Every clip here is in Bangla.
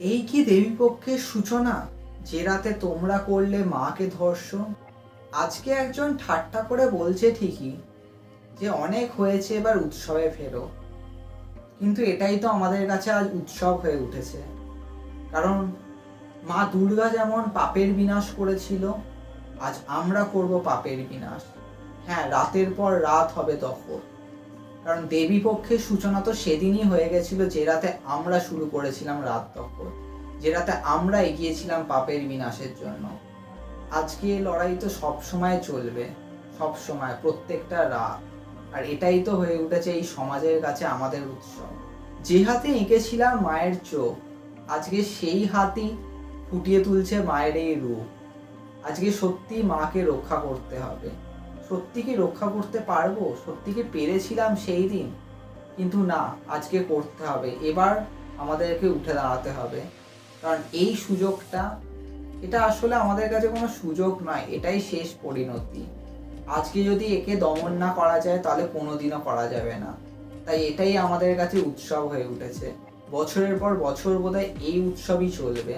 এই কি দেবীপক্ষের সূচনা? যে রাতে তোমরা করলে মাকে ধর্ষণ? আজকে একজন ঠাট্টা করে বলছে ঠিকই, যে অনেক হয়েছে এবার উৎসবে ফেরো। কিন্তু এটাই তো আমাদের কাছে আজ উৎসব হয়ে উঠেছে। কারণ মা দুর্গা যেমন পাপের বিনাশ করেছিল, আজ আমরা করব পাপের বিনাশ। হ্যাঁ রাতের পর রাত হবে তখন। কারণ দেবী পক্ষের সূচনা তো সেদিনই হয়ে গেছিল যে রাতে আমরা শুরু করেছিলাম রাত তখন। যে রাতে আমরা এগিয়েছিলাম পাপের বিনাশের জন্য। আজকে লড়াই তো সব সময় চলবে, সব সময়, প্রত্যেকটা রাত। আর এটাই তো হয়ে উঠেছে এই সমাজের কাছে আমাদের উৎসব। যে হাতে এঁকেছিলাম মায়ের চোখ, আজকে সেই হাতই ফুটিয়ে তুলছে মায়ের এই রূপ। আজকে সত্যি মাকে রক্ষা করতে হবে। সত্যি কি রক্ষা করতে পারব? সত্যি কি পেরেছিলাম সেই দিন? কিন্তু না, আজকে করতে হবে। এবার আমাদেরকে উঠে দাঁড়াতে হবে। কারণ এই সুযোগটা, এটা আসলে আমাদের কাছে কোনো সুযোগ নয়, এটাই শেষ পরিণতি। আজকে যদি একে দমন না করা যায়, তাহলে কোনোদিনও করা যাবে না। তাই এটাই আমাদের কাছে উৎসব হয়ে উঠেছে। বছরের পর বছর বোধহয় এই উৎসবই চলবে।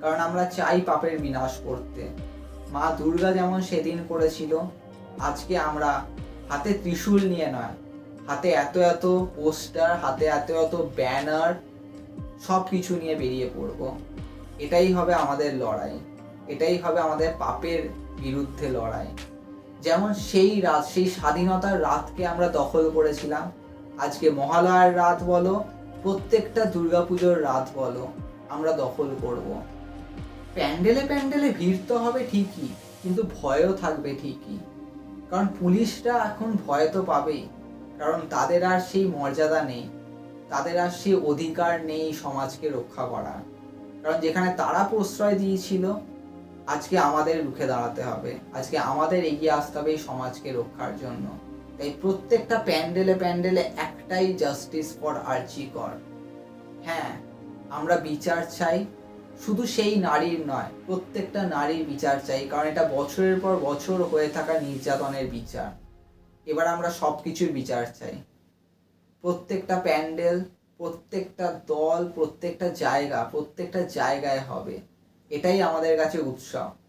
কারণ আমরা চাই পাপের বিনাশ করতে। মা দুর্গা যেমন সেদিন করেছিল, আজকে আমরা হাতে ত্রিশূল নিয়ে নয়, হাতে এত এত পোস্টার, হাতে এত এত ব্যানার সব কিছু নিয়ে বেরিয়ে পড়ব। এটাই হবে আমাদের লড়াই। এটাই হবে আমাদের পাপের বিরুদ্ধে লড়াই। যেমন সেই রাত, সেই স্বাধীনতার রাতকে আমরা দখল করেছিলাম। আজকে মহালয়ার রাত বলো, প্রত্যেকটা দুর্গাপুজোর রাত বলো, আমরা দখল করব। প্যান্ডেলে প্যান্ডেলে ভিড় তো হবে ঠিকই, কিন্তু ভয়ও থাকবে ঠিকই। কারণ পুলিশরা এখন ভয় তো পাবেই, কারণ তাদের আর সেই মর্যাদা নেই। তাদের আর সে অধিকার নেই সমাজকে রক্ষা করার। কারণ যেখানে তারা প্রশ্রয় দিয়েছিল, আজকে আমাদের রুখে দাঁড়াতে হবে। আজকে আমাদের এগিয়ে আসতে হবে এই সমাজকে রক্ষার জন্য। তাই প্রত্যেকটা প্যান্ডেলে প্যান্ডেলে একটাই জাস্টিস ফর আর্জি কর হ্যাঁ আমরা বিচার চাই। শুধু সেই নারীর নয়, প্রত্যেকটা নারীর বিচার চাই। কারণ এটা বছরের পর বছর হয়ে থাকা নির্যাতনের বিচার। এবার আমরা সব কিছুর বিচার চাই। প্রত্যেকটা প্যান্ডেল প্রত্যেকটা দল প্রত্যেকটা জায়গা প্রত্যেকটা জায়গায় হবে। এটাই আমাদের কাছে উৎসব।